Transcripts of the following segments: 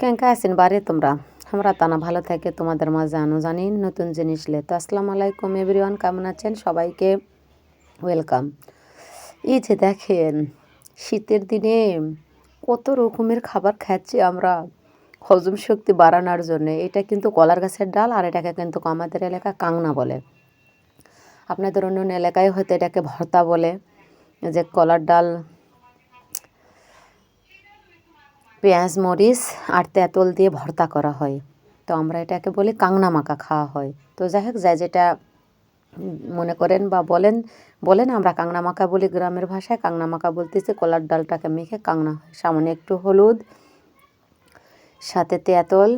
কেঙ্কা আছেন? বারে তোমরা? আমরা তানা ভালো থাকে, তোমাদের মাঝে আনো জানি নতুন জিনিস লে। তো আসসালামু আলাইকুম এভরিওয়ান, কেমন আছেন? সবাইকে ওয়েলকাম। এই যে দেখেন, শীতের দিনে কত রকমের খাবার খাচ্ছি আমরা হজম শক্তি বাড়ানোর জন্য। এটা কিন্তু কলার গাছের ডাল আর এটাকে কিন্তু আমাদের এলাকা কাংনা বলে। আপনাদের অন্য অন্য এলাকায় হয়তো এটাকে ভর্তা বলে, যে কলার ডাল পেঁয়াজ, মরিচ আর তেঁতল দিয়ে ভর্তা করা হয়। তো আমরা এটাকে বলি কাংনা মাখা খাওয়া হয়। তো যাই হোক, যাই যেটা মনে করেন বা বলেন বলেন আমরা কাংনা মাখা বলি গ্রামের ভাষায়। কাংনা মাখা বলতেছে কলার ডালটাকে মেখে কাংনা হয়। সামনে একটু হলুদ, সাথে তেঁতল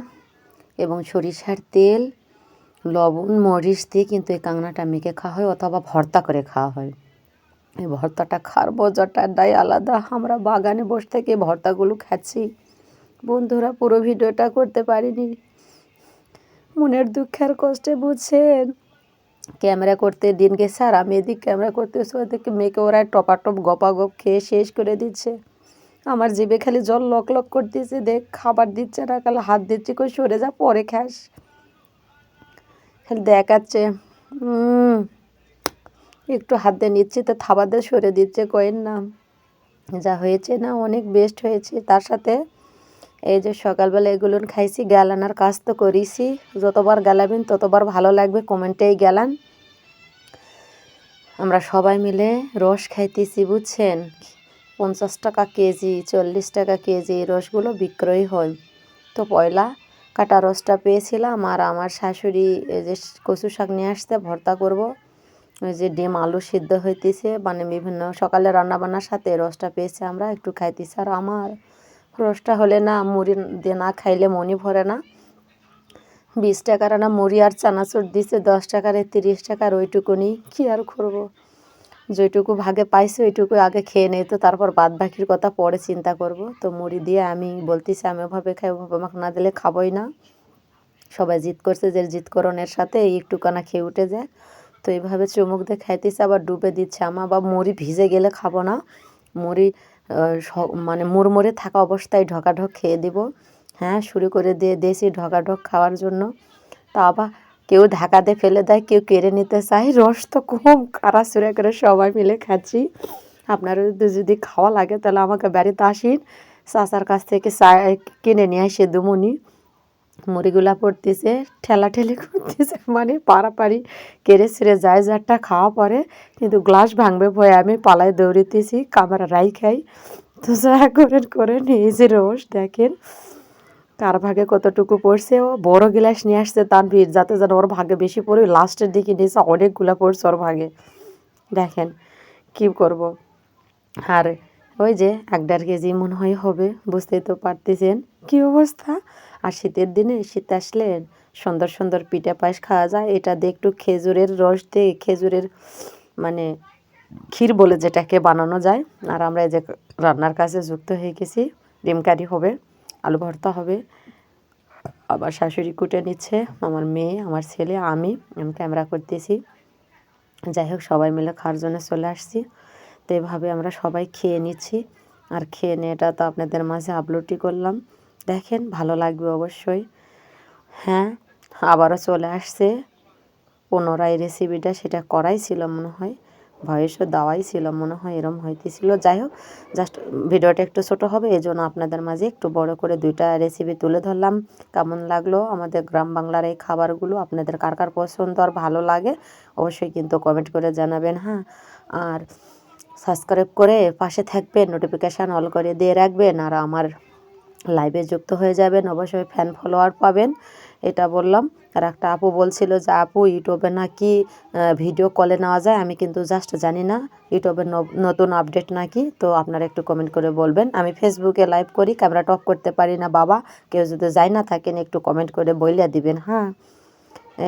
এবং সরিষার তেল, লবণ, মরিচ দিয়ে কিন্তু এই কাংনাটা মেখে খাওয়া হয় অথবা ভর্তা করে খাওয়া হয়। ভর্তাটা খাওয়ার মজাটাই আলাদা। আমরা বাগানে বসে থেকে ভর্তাগুলো খাচ্ছি। বন্ধুরা, পুরো ভিডিওটা করতে পারিনি। মনের দুঃখের কষ্টে বুঝছেন। ক্যামেরা করতে দিন গেছে আর আমি এদিক ক্যামেরা করতে ওদেরকে মেয়েকে ওরা টপাটপ, গপাগপ খেয়ে শেষ করে দিচ্ছে। আমার জিভে খালি জল লক লক করতেছে, দেখ, খাবার দিচ্ছে না, খালি হাত দিচ্ছে, কই সরে যা, পরে খাস। খালি দেখাচ্ছে। হুম একটু হাত দিয়ে নিচ্ছে, তো থাবা দিয়ে সরে দিচ্ছে কয়েন না। যা হয়েছে না, অনেক বেস্ট হয়েছে। তার সাথে এই যে সকালবেলা এগুলো খাইছি গ্যালানার কাজ তো করিছি। যতবার গেলাবেন, ততবার ভালো লাগবে, কমেন্টেই গেলান। আমরা সবাই মিলে রস খাইতেছি, বুঝছেন? পঞ্চাশ টাকা কেজি, চল্লিশ টাকা কেজি রসগুলো বিক্রয় হয়। তো পয়লা কাটা রসটা পেয়েছিলাম, আর আমার শাশুড়ি এই যে কচু শাক নিয়ে আসতে ভর্তা করব। ওই যে ডিম আলু সিদ্ধ হইতেছে মানে বিভিন্ন সকালে রান্নাবান্নার সাথে রসটা পেয়েছি আমরা, একটু খাইতেছি। আর আমার রসটা হলে না মুড়ি দিয়ে না খাইলে মনই ভরে না। বিশ টাকার না মুড়ি আর চানাচুর দিছে, দশ টাকার তিরিশ টাকার ওইটুকুনি, কী আর করব? যেটুকু ভাগে পাইছি ওইটুকু আগে খেয়ে নেই, তো তারপর বাদ বাকির কথা পরে চিন্তা করব। তো মুড়ি দিয়ে আমি বলতেছি, আমি ওভাবে খাই, ওভাবে আমাকে না দিলে খাবোই না। সবাই জিত করছে যে জিতকরণের সাথে একটুখানা খেয়ে উঠে যায় তো এইভাবে চুমুক দিয়ে খাইতেছে, আবার ডুবে দিচ্ছে। আমার বা মুড়ি ভিজে গেলে খাব না। মুড়ি মানে মুড়মুড়ে থাকা অবস্থায় ঢকাঢক খেয়ে দিব। হ্যাঁ শুরু করে দিয়ে দিয়েছি ঢকাঢক খাওয়ার জন্য। তা আবার কেউ ঢাকা দিয়ে ফেলে দেয়, কেউ কেড়ে নিতে চায়। রস তো খুব কারা সুরে করে সবাই মিলে খাচ্ছি। আপনারা যদি খাওয়া লাগে, তাহলে আমাকে বাড়িতে আসিন। চাচার কাছ থেকে কিনে নিয়ে আসে দুমুনি। মুড়িগুলা পড়তেছে ঠেলা ঠেলি করতেছে মানে পাড়াপাড়ি কেড়ে ছিঁড়ে যায়, যারটা খাওয়া পরে, কিন্তু গ্লাস ভাঙবে ভয়ে আমি পালায় দৌড়িতেছি, কামরা রাই খাই। তো যা করেন করে নিয়েছি রোজ দেখেন কার ভাগে কতটুকু পড়ছে, ও বড় গ্লাস নিয়ে আসছে তার ভিড় যাতে যেন ওর ভাগে বেশি পড়ে, লাস্টের দিকে নিয়েছে অনেকগুলা পড়ছে ওর ভাগে। দেখেন, কি করব? আর ওই যে এক দেড় কেজি মনে হয় হবে, বুঝতেই তো পারতেছেন। কি অবস্থা? আর শীতের দিনে শীত আসলে সুন্দর সুন্দর পিঠা পায়েস খাওয়া যায়, এটা দিয়ে একটু খেজুরের রস দিয়ে খেজুরের মানে ক্ষীর বলে যেটাকে বানানো যায়। আর আমরা এই যে রান্নার কাজে যুক্ত হয়ে গেছি, ডিম কারি হবে, আলু ভর্তা হবে। আবার শাশুড়ি কুটে নিচ্ছে, আমার মেয়ে, আমার ছেলে, আমি আমি ক্যামেরা করতেছি। যাই হোক, সবাই মিলে খাওয়ার জন্য চলে আসছি। তো এভাবে আমরা সবাই খেয়ে নিচ্ছি। আর খেয়ে নিয়ে এটা তো আপনাদের মাঝে আপলোডই করলাম। দেখেন, ভালো লাগবে অবশ্যই। হ্যাঁ আবারও চলে আসছে। পুনরায় রেসিপিটা সেটা করাই ছিল মনে হয়। ভয়েসও দেওয়াই ছিল মনে হয়, এরম হইতেছিল। যাই হোক জাস্ট ভিডিওটা একটু ছোট হবে এই জন্য আপনাদের মাঝে একটু বড় করে দুইটা রেসিপি তুলে ধরলাম। কেমন লাগল আমাদের গ্রাম বাংলার এই খাবারগুলো? আপনাদের কার কার পছন্দ? আর ভালো লাগে? অবশ্যই কিন্তু কমেন্ট করে জানাবেন হ্যাঁ। আর সাবস্ক্রাইব করে পাশে থাকবেন নোটিফিকেশান অল করে দিয়ে রাখবেন, আর আমার লাইভে যুক্ত হয়ে যাবেন, অবশ্যই ফ্যান ফলোয়ার পাবেন, এটা বললাম। আর একটা আপু বলছিল যে, আপু ইউটিউবে নাকি ভিডিও কলে নেওয়া যায়? আমি কিন্তু জাস্ট জানি না ইউটিউবের নতুন আপডেট নাকি, তো আপনারা একটু কমেন্ট করে বলবেন। আমি ফেসবুকে লাইভ করি ক্যামেরা টপ করতে পারি না, বাবা, কেউ যদি যায় না থাকেন, একটু কমেন্ট করে বইলে দিবেন হ্যাঁ?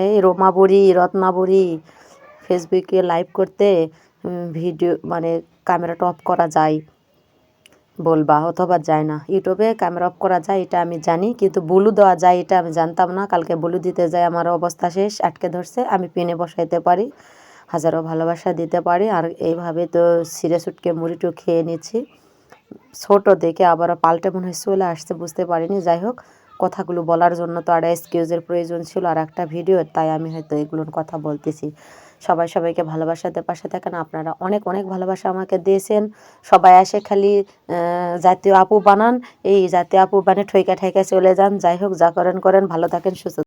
এই রোমাবুড়ি রত্নাবুড়ি ফেসবুকে লাইভ করতে ভিডিও মানে ক্যামেরা টপ করা যায় বলবা অথবা যায় না। ইউটিউবে ক্যামেরা অফ করা যায়, এটা আমি জানি, কিন্তু বুলু দেওয়া যায়, এটা আমি জানতাম না। কালকে বুলু দিতে যাই আমার অবস্থা শেষ, আটকে ধরছে, আমি পিনে বসাইতে পারি, হাজারো ভালোবাসা দিতে পারি, আর এইভাবে তো সিরে সুটকে মুড়িটু খেয়ে নিচ্ছি। ছোটো দেখে আবারও পাল্টে মনে হয় চলে আসছে, বুঝতে পারিনি। যাই হোক, কথাগুলো বলার জন্য তো আর এক্সকিউজের প্রয়োজন ছিল আর একটা ভিডিও তাই আমি হয়তো এগুলোর কথা বলতেছি। সবাই সবাইকে ভালোবাসাতে পাশে থাকেন। আপনারা অনেক অনেক ভালোবাসা আমাকে দিয়েছেন। সবাই আসে খালি জাতীয় আপু বানান। এই জাতীয় আপু বানে ঠইকা ঠাইকা চলে যান। যাই হোক, যা করেন করেন। ভালো থাকেন, সুস্থ